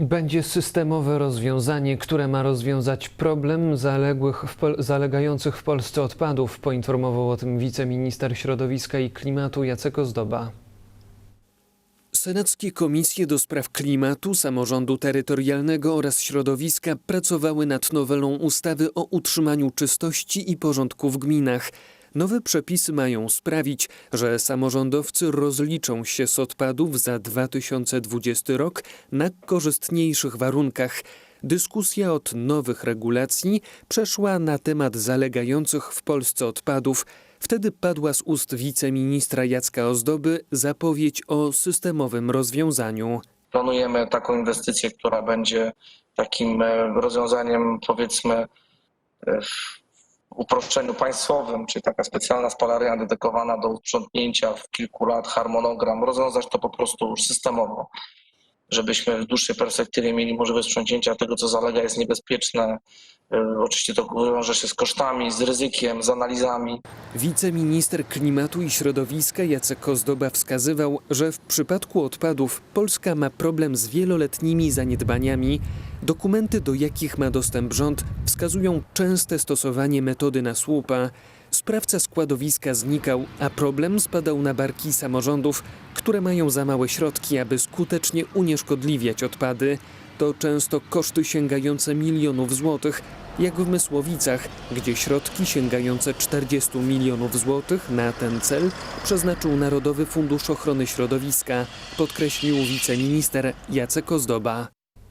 Będzie systemowe rozwiązanie, które ma rozwiązać problem zaległych w zalegających w Polsce odpadów, poinformował o tym wiceminister środowiska i klimatu Jacek Ozdoba. Senackie komisje do spraw klimatu, samorządu terytorialnego oraz środowiska pracowały nad nowelą ustawy o utrzymaniu czystości i porządku w gminach. Nowe przepisy mają sprawić, że samorządowcy rozliczą się z odpadów za 2020 rok na korzystniejszych warunkach. Dyskusja od nowych regulacji przeszła na temat zalegających w Polsce odpadów. Wtedy padła z ust wiceministra Jacka Ozdoby zapowiedź o systemowym rozwiązaniu. Planujemy taką inwestycję, która będzie takim e, rozwiązaniem, powiedzmy, e, uproszczeniu państwowym, czyli taka specjalna spalaryna dedykowana do sprzątnięcia w kilku lat, harmonogram, rozwiązać to po prostu już systemowo, żebyśmy w dłuższej perspektywie mieli możliwość sprzątnięcia tego, co zalega, jest niebezpieczne. E, Oczywiście to wiąże się z kosztami, z ryzykiem, z analizami. Wiceminister klimatu i środowiska Jacek Ozdoba wskazywał, że w przypadku odpadów Polska ma problem z wieloletnimi zaniedbaniami. Dokumenty, do jakich ma dostęp rząd, wskazują częste stosowanie metody na słupa. Sprawca składowiska znikał, a problem spadał na barki samorządów, które mają za małe środki, aby skutecznie unieszkodliwiać odpady. To często koszty sięgające milionów złotych, jak w Mysłowicach, gdzie środki sięgające 40 milionów złotych na ten cel przeznaczył Narodowy Fundusz Ochrony Środowiska, podkreślił wiceminister Jacek Ozdoba.